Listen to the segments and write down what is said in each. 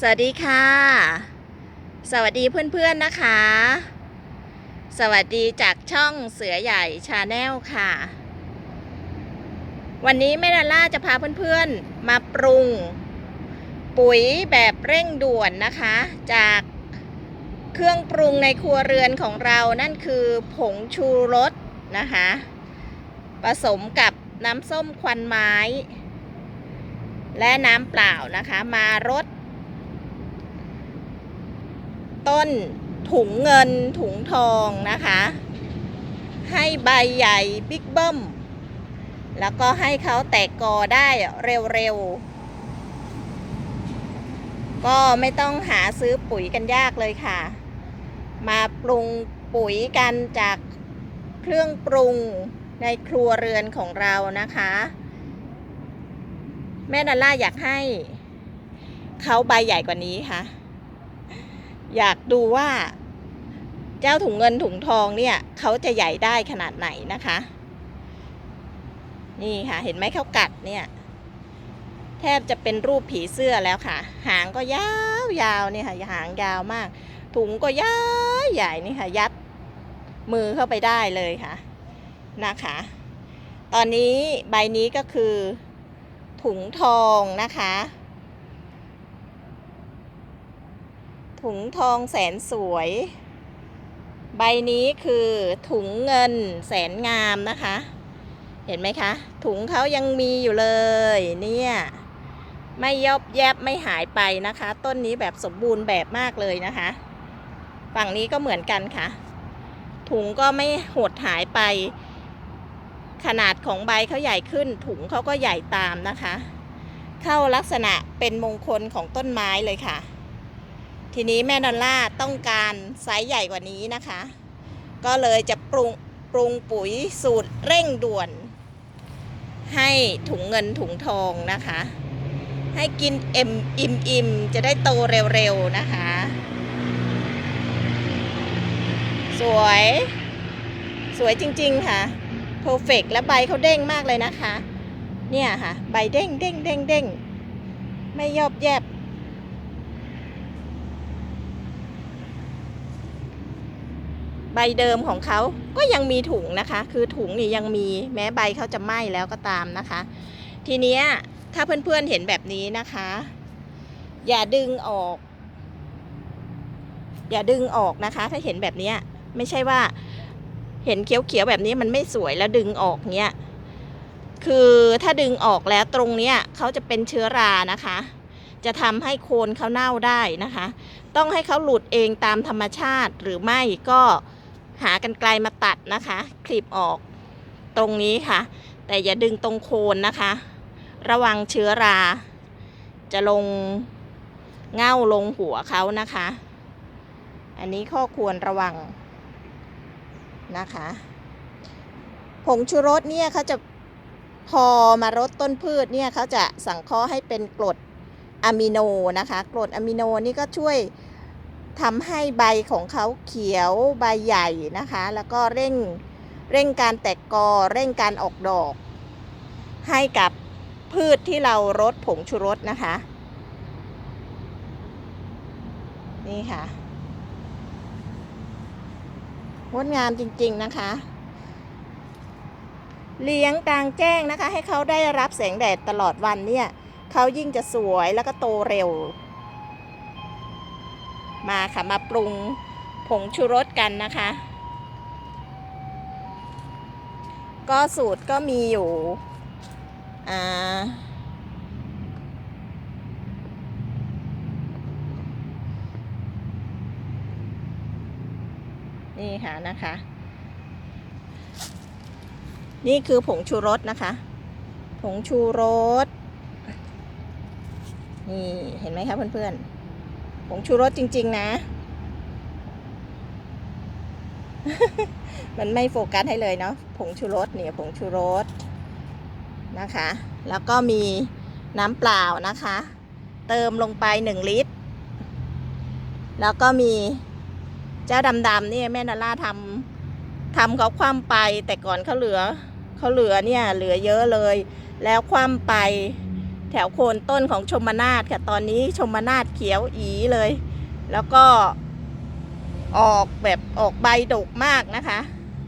สวัสดีค่ะ สวัสดีเพื่อนๆนะคะ สวัสดีจากช่องเสือใหญ่ชาแนลค่ะ วันนี้แม่ดาล่าจะพาเพื่อนๆมาปรุง ปุ๋ยแบบเร่งด่วนนะคะ จากเครื่องปรุงในครัวเรือนของเรานั่นคือผงชูรสนะคะ ผสมกับน้ำส้มควันไม้ และน้ำเปล่านะคะมารด ต้นถุงเงินถุงทองนะคะ ให้ใบใหญ่บิ๊กเบิ้ม แล้วก็ให้เขาแตกกอได้เร็วๆ ก็ไม่ต้องหาซื้อปุ๋ยกันยากเลยค่ะ มาปรุงปุ๋ยกันจากเครื่องปรุงในครัวเรือนของเรานะคะ แม่ดอลล่าอยากให้เขาใบใหญ่กว่านี้ค่ะ อยากดูว่า เจ้าถุงเงินถุงทองเนี่ยเขาจะใหญ่ได้ขนาดไหนนะคะ นี่ค่ะ เห็นไหมเขากัดเนี่ย แทบจะเป็นรูปผีเสื้อแล้วค่ะ หางก็ยาวยาวเนี่ยค่ะหางยาวมาก ถุงก็ยาวใหญ่นี่ค่ะ ยัดมือเข้าไปได้เลยค่ะนะคะ ตอนนี้ใบนี้ก็คือถุงทองนะคะ ถุงทองแสนสวย ใบนี้คือถุงเงินแสนงามนะคะ เห็นไหมคะ ถุงเขายังมีอยู่เลยเนี่ยไม่ยอบแยบไม่หายไปนะคะ ต้นนี้แบบสมบูรณ์แบบมากเลยนะคะ ฝั่งนี้ก็เหมือนกันค่ะ ถุงก็ไม่หดหายไป ขนาดของใบเขาใหญ่ขึ้น ถุงเขาก็ใหญ่ตามนะคะ เข้าลักษณะเป็นมงคลของต้นไม้เลยค่ะ ทีนี้แม่ดอลล่าต้องการไซส์ใหญ่กว่านี้นะคะ ก็เลยจะปรุงปรุงปุ๋ยสูตรเร่งด่วน ให้ถุงเงินถุงทองนะคะ ให้กินเอ็มอิ่มอิ่มจะได้โตเร็วๆนะคะ สวย สวยจริงๆค่ะเพอร์เฟกและใบเขาเด้งมากเลยนะคะ เนี่ยค่ะ ใบเด้งเด้งเด้งเด้งไม่ยอบแยบ ใบเดิมของเขาก็ยังมีถุงนะคะ คือถุงนี่ยังมีแม้ใบเขาจะไหม้แล้วก็ตามนะคะ ทีเนี้ยถ้าเพื่อนๆเห็นแบบนี้นะคะ อย่าดึงออก อย่าดึงออกนะคะ ถ้าเห็นแบบนี้ไม่ใช่ว่าเห็นเขียวๆแบบนี้มันไม่สวยแล้วดึงออกเนี้ยคือถ้าดึงออกแล้วตรงเนี้ยเขาจะเป็นเชื้อรานะคะ จะทำให้โคนเขาเน่าได้นะคะ ต้องให้เขาหลุดเองตามธรรมชาติหรือไม่ก็ หากันไกลมาตัดนะคะ คลิปออกตรงนี้ค่ะ แต่อย่าดึงตรงโคนนะคะ ระวังเชื้อรา จะลงเง่าลงหัวเขานะคะ อันนี้ข้อควรระวังนะคะผงชูรสเนี่ยเขาจะพอมารดต้นพืชเนี่ยเขาจะสังเคราะห์ให้เป็นกรดอะมิโนนะคะ กรดอะมิโนนี่ก็ช่วย ทำให้ใบของเขาเขียวใบใหญ่นะคะ แล้วก็เร่งเร่งการแตกกอเร่งการออกดอก ให้กับพืชที่เรารดผงชูรสนะคะ นี่ค่ะงดงามจริงๆนะคะ เลี้ยงกลางแจ้งนะคะ ให้เขาได้รับแสงแดดตลอดวันเนี่ยเขายิ่งจะสวยแล้วก็โตเร็ว มาค่ะมาปรุงผงชูรสกันนะคะ ก็สูตรก็มีอยู่อ่านี่ค่ะนะคะ นี่คือผงชูรสนะคะ ผงชูรส นี่ เห็นไหมคะเพื่อนๆ ผงชูรสจริง ๆ นะ มันไม่โฟกัสให้เลยเนาะผงชูรสเนี่ยผงชูรสนะคะ แล้วก็มีน้ำเปล่านะคะ เติมลงไปหนึ่งลิตร แล้วก็มีเจ้าดำๆนี่แม่นาล่าทำทำเขาคว่ำไปแต่ก่อนเขาเหลือเขาเหลือเนี่ยเหลือเยอะเลย แล้วคว่ำไป แถวโคนต้นของชมนาทค่ะ ตอนนี้ชมนาทเขียวอีเลย แล้วก็ออกแบบออกใบดกมากนะคะ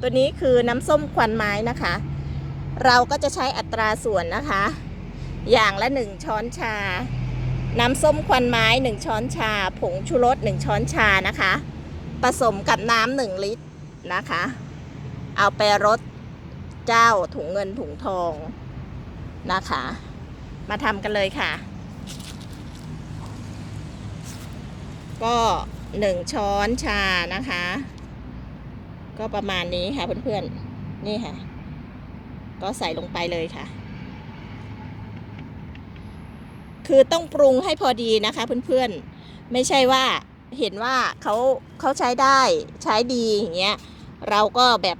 ตัวนี้คือน้ำส้มควันไม้นะคะ เราก็จะใช้อัตราส่วนนะคะ อย่างละหนึ่งช้อนชา น้ำส้มควันไม้หนึ่งช้อนชา ผงชูรสหนึ่งช้อนชานะคะ ผสมกับน้ำหนึ่งลิตรนะคะ เอาไปรดเจ้าถุงเงินถุงทองนะคะ มาทำกันเลยค่ะ ก็หนึ่งช้อนชานะคะ ก็ประมาณนี้ค่ะเพื่อนๆ นี่ค่ะ ก็ใส่ลงไปเลยค่ะ คือต้องปรุงให้พอดีนะคะเพื่อนๆ ไม่ใช่ว่าเห็นว่าเขาเขาใช้ได้ใช้ดีอย่างเงี้ย เราก็แบบ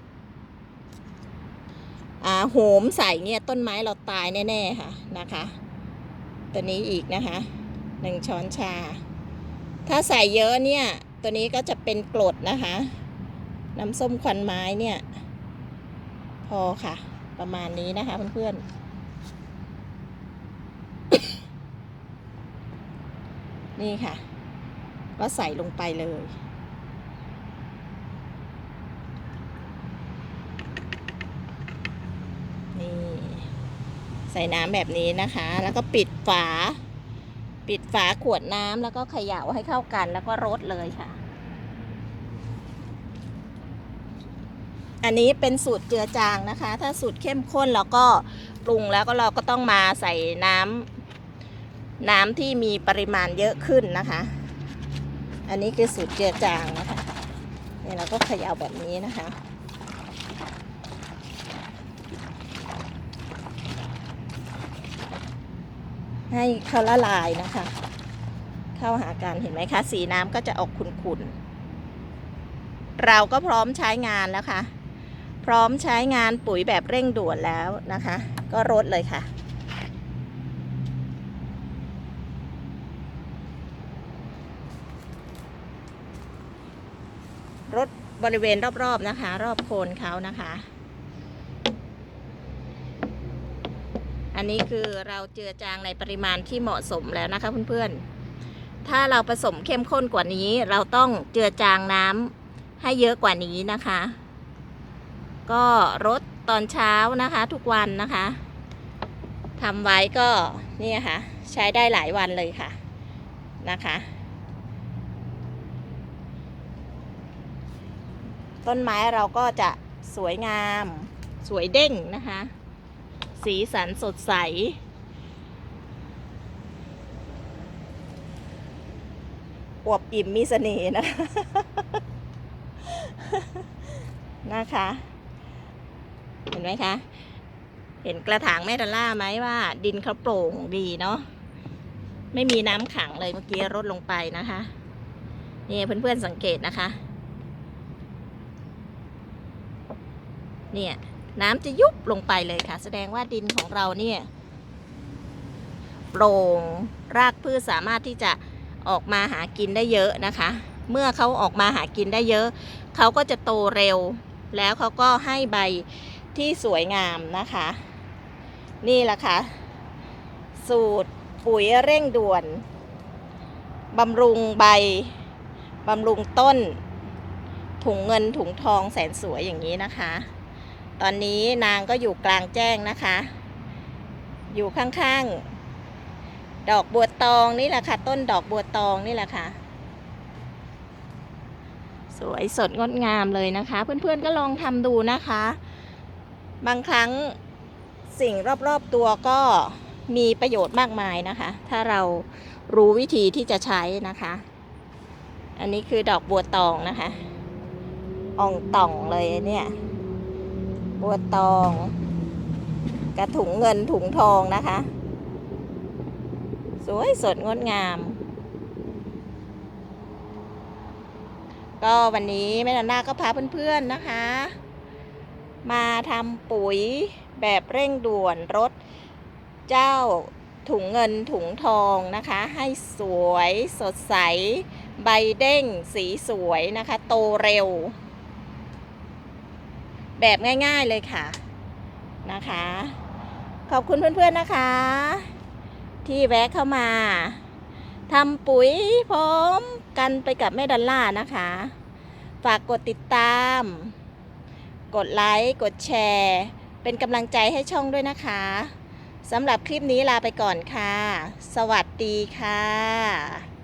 โหมใส่เงี้ยต้นไม้เราตายแน่ ๆ ค่ะนะคะ ตัวนี้อีกนะคะหนึ่งช้อนชา ถ้าใส่เยอะเนี่ย ตัวนี้ก็จะเป็นกรดนะคะ น้ำส้มควันไม้เนี่ย พอค่ะ ประมาณนี้นะคะเพื่อนๆนี่ค่ะ ก็ใส่ลงไปเลย นี่ ใส่น้ำแบบนี้นะคะ แล้วก็ปิดฝา ปิดฝาขวดน้ำแล้วก็เขย่าให้เข้ากันแล้วก็รดเลยค่ะ อันนี้เป็นสูตรเจือจางนะคะ ถ้าสูตรเข้มข้นเราก็ปรุงแล้วก็เราก็ต้องมาใส่น้ำน้ำที่มีปริมาณเยอะขึ้นนะคะ อันนี้คือสูตรเจือจางนะคะนี่เราก็เขย่าแบบนี้นะคะ ให้เขาละลายนะคะ เข้าหากันเห็นไหมคะ สีน้ำก็จะออกขุ่นๆ เราก็พร้อมใช้งานแล้วค่ะ พร้อมใช้งานปุ๋ยแบบเร่งด่วนแล้วนะคะ ก็รดเลยค่ะรถบริเวณรอบๆนะคะ รอบโคนเขานะคะ อันนี้คือเราเจือจางในปริมาณที่เหมาะสมแล้วนะคะเพื่อนๆ ถ้าเราผสมเข้มข้นกว่านี้ เราต้องเจือจางน้ำให้เยอะกว่านี้นะคะ ก็รดตอนเช้านะคะทุกวันนะคะทำไว้ก็นี่ค่ะ ใช้ได้หลายวันเลยค่ะนะคะ ต้นไม้เราก็จะสวยงาม สวยเด้งนะคะ สีสันสดใส อวบอิ่มมีเสน่ห์นะนะคะ เห็นไหมคะ เห็นกระถางแม่ดอลล่าไหมว่า ดินเขาโปร่งดีเนาะไม่มีน้ำขังเลยเมื่อกี้รดลงไปนะคะนี่เพื่อนๆสังเกตนะคะ เนี่ย น้ำจะยุบลงไปเลยค่ะ แสดงว่าดินของเราเนี่ยโปร่งรากพืชสามารถที่จะออกมาหากินได้เยอะนะคะ เมื่อเขาออกมาหากินได้เยอะ เขาก็จะโตเร็ว แล้วเขาก็ให้ใบที่สวยงามนะคะ นี่แหละค่ะ สูตรปุ๋ยเร่งด่วนบำรุงใบบำรุงต้น ถุงเงินถุงทองแสนสวยอย่างนี้นะคะ ตอนนี้นางก็อยู่กลางแจ้งนะคะ อยู่ข้างๆ ดอกบัวตองนี่แหละค่ะ ต้นดอกบัวตองนี่แหละค่ะ สวยสดงดงามเลยนะคะ เพื่อนๆก็ลองทำดูนะคะ บางครั้งสิ่งรอบๆตัวก็มีประโยชน์มากมายนะคะ ถ้าเรารู้วิธีที่จะใช้นะคะ อันนี้คือดอกบัวตองนะคะ อ่องต่องเลยเนี่ย บัวตองกระถุงเงินถุงทองนะคะ สวยสดงดงาม ก็วันนี้แม่นันนาก็พาเพื่อนๆนะคะ มาทำปุ๋ยแบบเร่งด่วนรถเจ้าถุงเงินถุงทองนะคะ ให้สวยสดใส ใบเด้งสีสวยนะคะ โตเร็ว แบบง่าย ๆเลยค่ะนะคะ ขอบคุณเพื่อนๆนะคะ ที่แวะเข้ามาทำปุ๋ยพร้อมกันไปกับแม่ดอลล่านะคะ ฝากกดติดตาม กดไลค์กดแชร์ เป็นกำลังใจให้ช่องด้วยนะคะสำหรับคลิปนี้ลาไปก่อนค่ะ สวัสดีค่ะ